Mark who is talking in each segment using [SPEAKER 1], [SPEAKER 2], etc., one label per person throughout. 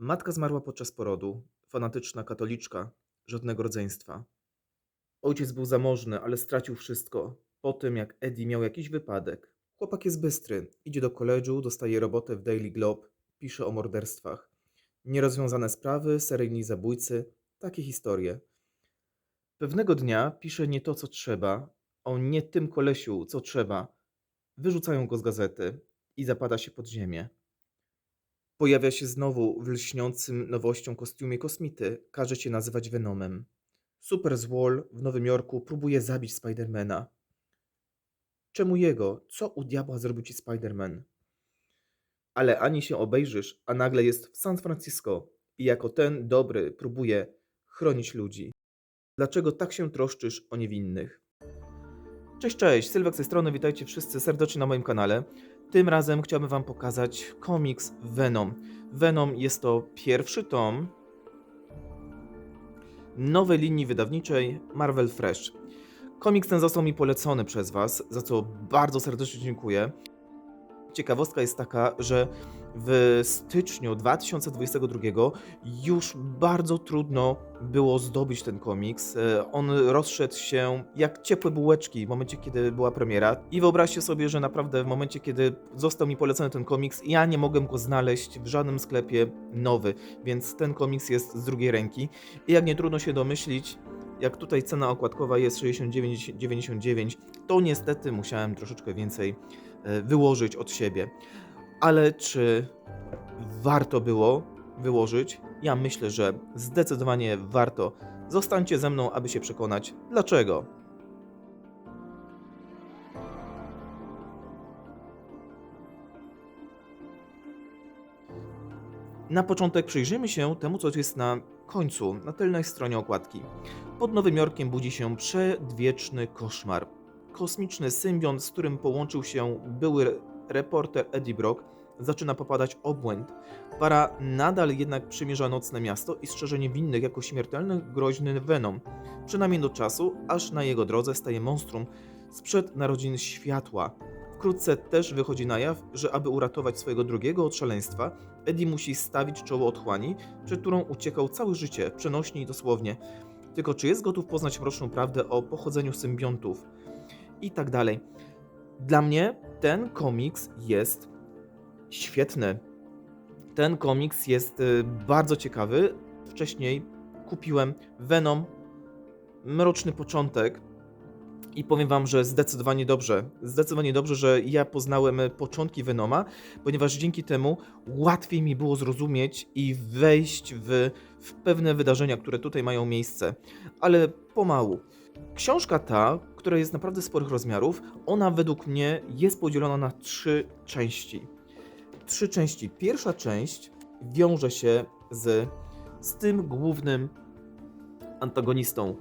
[SPEAKER 1] Matka zmarła podczas porodu, fanatyczna katoliczka, żadnego rodzeństwa. Ojciec był zamożny, ale stracił wszystko. Po tym, jak Eddie miał jakiś wypadek. Chłopak jest bystry, idzie do koledżu, dostaje robotę w Daily Globe, pisze o morderstwach. Nierozwiązane sprawy, seryjni zabójcy, takie historie. Pewnego dnia pisze nie to, co trzeba, o nie tym kolesiu, co trzeba. Wyrzucają go z gazety i zapada się pod ziemię. Pojawia się znowu w lśniącym nowością kostiumie kosmity. Każe się nazywać Venomem. Super Zwol w Nowym Jorku próbuje zabić Spidermana. Czemu jego? Co u diabła zrobił ci Spiderman? Ale ani się obejrzysz, a nagle jest w San Francisco i jako ten dobry próbuje chronić ludzi. Dlaczego tak się troszczysz o niewinnych? Cześć, cześć, Sylwek z tej strony, witajcie wszyscy serdecznie na moim kanale. Tym razem chciałbym wam pokazać komiks Venom. Venom jest to pierwszy tom nowej linii wydawniczej Marvel Fresh. Komiks ten został mi polecony przez was, za co bardzo serdecznie dziękuję. Ciekawostka jest taka, że w styczniu 2022 już bardzo trudno było zdobyć ten komiks. E, On rozszedł się jak ciepłe bułeczki w momencie, kiedy była premiera. I wyobraźcie sobie, że naprawdę w momencie, kiedy został mi polecony ten komiks, ja nie mogłem go znaleźć w żadnym sklepie nowy, więc ten komiks jest z drugiej ręki. I jak nie trudno się domyślić, jak tutaj cena okładkowa jest 69,99, to niestety musiałem troszeczkę więcej e, wyłożyć od siebie. Ale czy warto było wyłożyć? Ja myślę, że zdecydowanie warto. Zostańcie ze mną, aby się przekonać, dlaczego. Na początek przyjrzyjmy się temu, co jest na końcu, na tylnej stronie okładki. Pod Nowym Jorkiem budzi się przedwieczny koszmar. Kosmiczny symbiont, z którym połączył się były reporter Eddie Brock, zaczyna popadać obłęd. Para nadal jednak przymierza nocne miasto i strzeże niewinnych jako śmiertelny, groźny Venom. Przynajmniej do czasu, aż na jego drodze staje monstrum sprzed narodzin światła. Wkrótce też wychodzi na jaw, że aby uratować swojego drugiego od szaleństwa, Eddie musi stawić czoło otchłani, przed którą uciekał całe życie, przenośnie i dosłownie. Tylko czy jest gotów poznać mroczną prawdę o pochodzeniu symbiontów? I tak dalej. Dla mnie ten komiks jest świetny. Ten komiks jest y, bardzo ciekawy. Wcześniej kupiłem Venom Mroczny Początek i powiem wam, że zdecydowanie dobrze. Zdecydowanie dobrze, że ja poznałem y, początki Venoma, ponieważ dzięki temu łatwiej mi było zrozumieć i wejść w, w pewne wydarzenia, które tutaj mają miejsce. Ale pomału. Książka ta, która jest naprawdę sporych rozmiarów, ona według mnie jest podzielona na trzy części. Trzy części. Pierwsza część wiąże się z, z tym głównym antagonistą,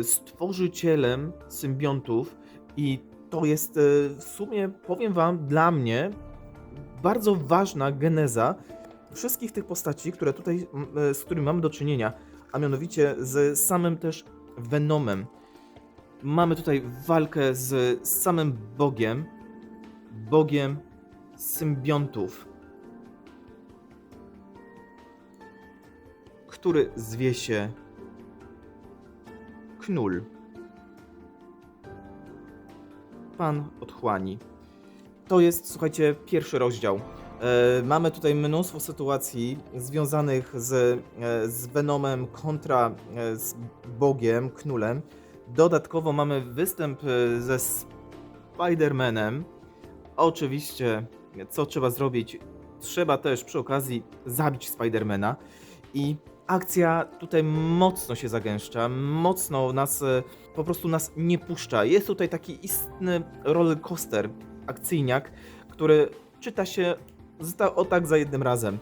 [SPEAKER 1] y, stworzycielem symbiontów i to jest y, w sumie, powiem wam, dla mnie bardzo ważna geneza wszystkich tych postaci, które tutaj, y, z którymi mamy do czynienia, a mianowicie z samym też Venomem. Mamy tutaj walkę z samym Bogiem, Bogiem symbiontów, który zwie się Knul. Pan otchłani. To jest, słuchajcie, pierwszy rozdział. E, mamy tutaj mnóstwo sytuacji związanych z, e, z Venomem kontra e, z Bogiem, Knulem. Dodatkowo mamy występ e, ze Spider-Manem. Oczywiście, co trzeba zrobić? Trzeba też przy okazji zabić Spidermana i akcja tutaj mocno się zagęszcza, mocno nas, e, po prostu nas nie puszcza. Jest tutaj taki istny roller coaster, akcyjniak, który czyta się o tak za jednym razem.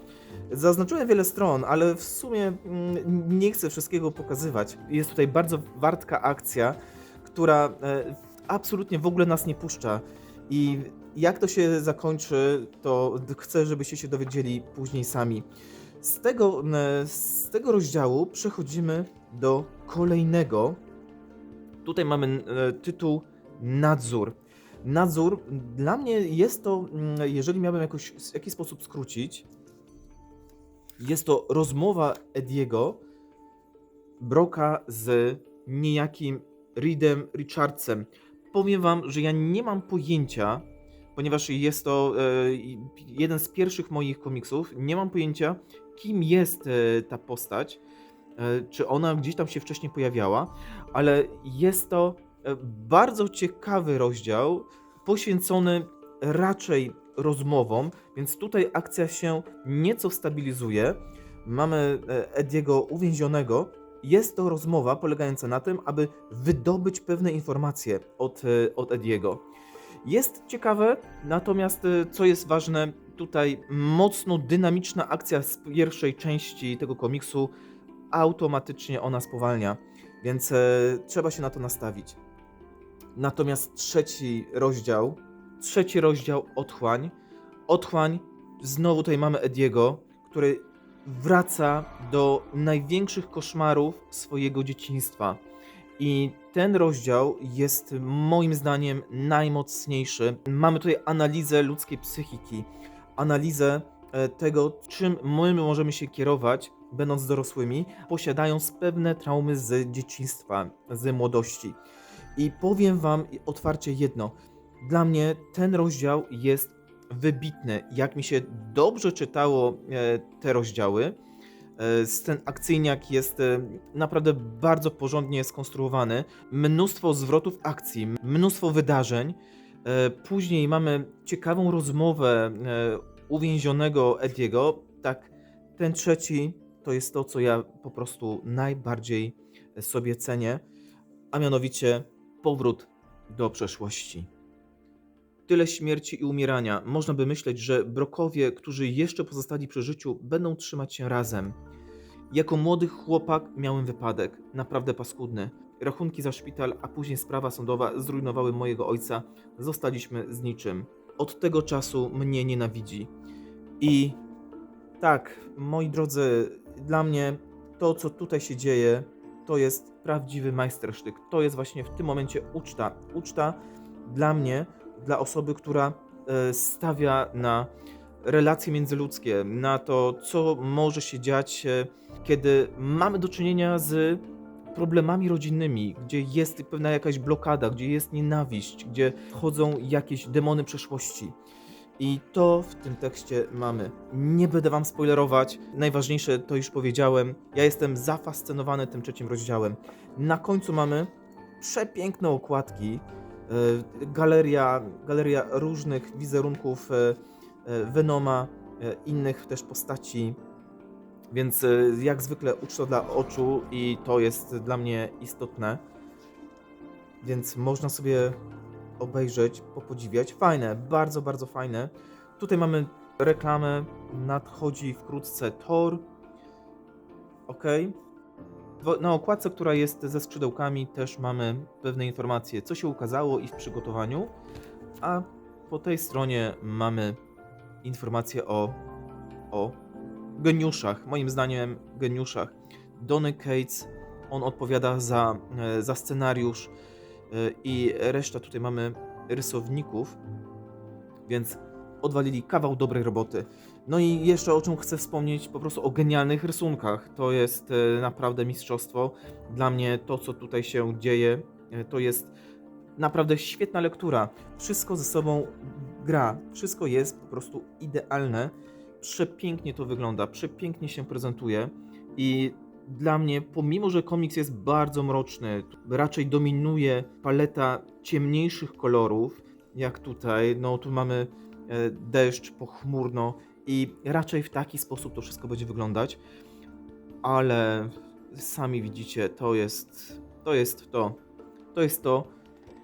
[SPEAKER 1] Zaznaczyłem wiele stron, ale w sumie mm, nie chcę wszystkiego pokazywać. Jest tutaj bardzo wartka akcja, która e, absolutnie w ogóle nas nie puszcza. I jak to się zakończy, to chcę, żebyście się dowiedzieli później sami. Z tego, z tego rozdziału przechodzimy do kolejnego. Tutaj mamy e, tytuł Nadzór. Nadzór, dla mnie jest to, jeżeli miałbym jakoś, w jakiś sposób skrócić, Jest to rozmowa Ediego Broka z niejakim Reedem Richardsem. Powiem wam, że ja nie mam pojęcia, ponieważ jest to e, jeden z pierwszych moich komiksów, nie mam pojęcia, kim jest e, ta postać, e, czy ona gdzieś tam się wcześniej pojawiała, ale jest to bardzo ciekawy rozdział, poświęcony raczej rozmowom, więc tutaj akcja się nieco stabilizuje. Mamy e, Ediego uwięzionego. Jest to rozmowa polegająca na tym, aby wydobyć pewne informacje od, e, od Ediego. Jest ciekawe, natomiast e, co jest ważne, tutaj mocno dynamiczna akcja z pierwszej części tego komiksu, automatycznie ona spowalnia, więc trzeba się na to nastawić. Natomiast trzeci rozdział, trzeci rozdział Otchłań. Otchłań, znowu tutaj mamy Ediego, który wraca do największych koszmarów swojego dzieciństwa. I ten rozdział jest moim zdaniem najmocniejszy. Mamy tutaj analizę ludzkiej psychiki, analizę e, tego, czym my możemy się kierować, będąc dorosłymi, posiadając pewne traumy z dzieciństwa, z młodości. I powiem Wam otwarcie jedno. Dla mnie ten rozdział jest wybitny. Jak mi się dobrze czytało e, te rozdziały, e, ten akcyjniak jest e, naprawdę bardzo porządnie skonstruowany. Mnóstwo zwrotów akcji, mnóstwo wydarzeń. E, Później mamy ciekawą rozmowę e, uwięzionego Ediego. Tak, ten trzeci to jest to, co ja po prostu najbardziej sobie cenię, a mianowicie powrót do przeszłości. Tyle śmierci i umierania. Można by myśleć, że brokowie, którzy jeszcze pozostali przy życiu, będą trzymać się razem. Jako młody chłopak miałem wypadek, naprawdę paskudny. Rachunki za szpital, a później sprawa sądowa zrujnowały mojego ojca. Zostaliśmy z niczym. Od tego czasu mnie nienawidzi. I tak, moi drodzy, dla mnie to, co tutaj się dzieje, to jest prawdziwy majstersztyk. To jest właśnie w tym momencie uczta. Uczta dla mnie, dla osoby, która e, stawia na relacje międzyludzkie, na to, co może się dziać, e, kiedy mamy do czynienia z problemami rodzinnymi, gdzie jest pewna jakaś blokada, gdzie jest nienawiść, gdzie wchodzą jakieś demony przeszłości. I to w tym tekście mamy. Nie będę wam spoilerować. Najważniejsze to już powiedziałem. Ja jestem zafascynowany tym trzecim rozdziałem. Na końcu mamy przepiękne okładki. E, Galeria, galeria różnych wizerunków e, e, Venoma, innych też postaci. Więc jak zwykle uczta dla oczu i to jest dla mnie istotne. Więc można sobie obejrzeć, popodziwiać. Fajne, bardzo, bardzo fajne. Tutaj mamy reklamę, nadchodzi wkrótce Thor. Ok. Na okładce, która jest ze skrzydełkami, też mamy pewne informacje, co się ukazało i w przygotowaniu. A po tej stronie mamy informacje o, o geniuszach, moim zdaniem geniuszach. Donny Cates, on odpowiada za, e, za scenariusz e, i reszta tutaj mamy rysowników, więc odwalili kawał dobrej roboty. No i jeszcze o czym chcę wspomnieć, po prostu o genialnych rysunkach. To jest e, naprawdę mistrzostwo. Dla mnie to, co tutaj się dzieje, e, to jest naprawdę świetna lektura. Wszystko ze sobą gra, wszystko jest po prostu idealne. Przepięknie to wygląda, przepięknie się prezentuje i dla mnie, pomimo że komiks jest bardzo mroczny, raczej dominuje paleta ciemniejszych kolorów, jak tutaj, no tu mamy e, deszcz, pochmurno i raczej w taki sposób to wszystko będzie wyglądać, ale sami widzicie, to jest to, jest to, to jest to,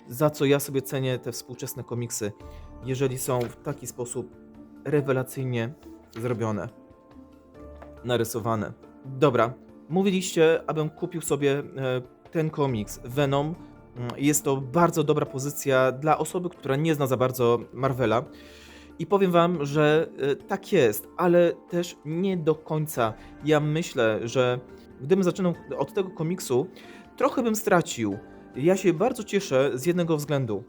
[SPEAKER 1] za co ja sobie cenię te współczesne komiksy, jeżeli są w taki sposób rewelacyjnie zrobione, narysowane. Dobra, mówiliście, abym kupił sobie e, ten komiks Venom. Mm, Jest to bardzo dobra pozycja dla osoby, która nie zna za bardzo Marvela. I powiem wam, że e, tak jest, ale też nie do końca. Ja myślę, że gdybym zaczynał od tego komiksu, trochę bym stracił. Ja się bardzo cieszę z jednego względu,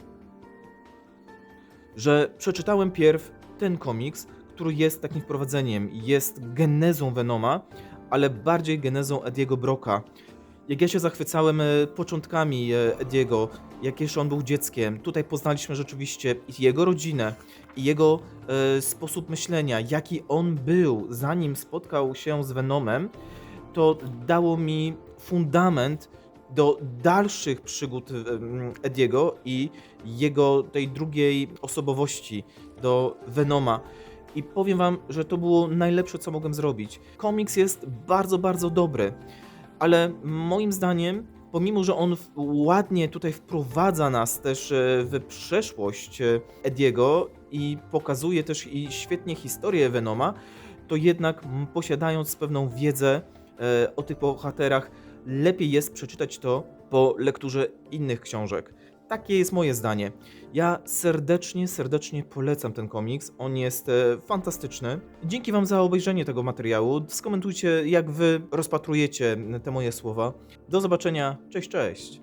[SPEAKER 1] że przeczytałem pierw ten komiks, który jest takim wprowadzeniem, jest genezą Venoma, ale bardziej genezą Ediego Broka. Jak ja się zachwycałem e, początkami e, Ediego, jak jeszcze on był dzieckiem, tutaj poznaliśmy rzeczywiście jego rodzinę, i jego e, sposób myślenia, jaki on był, zanim spotkał się z Venomem, to dało mi fundament do dalszych przygód em, Ediego i jego tej drugiej osobowości, do Venoma. I powiem wam, że to było najlepsze, co mogłem zrobić. Komiks jest bardzo, bardzo dobry, ale moim zdaniem, pomimo, że on ładnie tutaj wprowadza nas też e, w przeszłość e, Ediego i pokazuje też i świetnie historię Venoma, to jednak posiadając pewną wiedzę e, o tych bohaterach, lepiej jest przeczytać to po lekturze innych książek. Takie jest moje zdanie. Ja serdecznie, serdecznie polecam ten komiks. On jest e, fantastyczny. Dzięki Wam za obejrzenie tego materiału. Skomentujcie, jak Wy rozpatrujecie te moje słowa. Do zobaczenia. Cześć, cześć.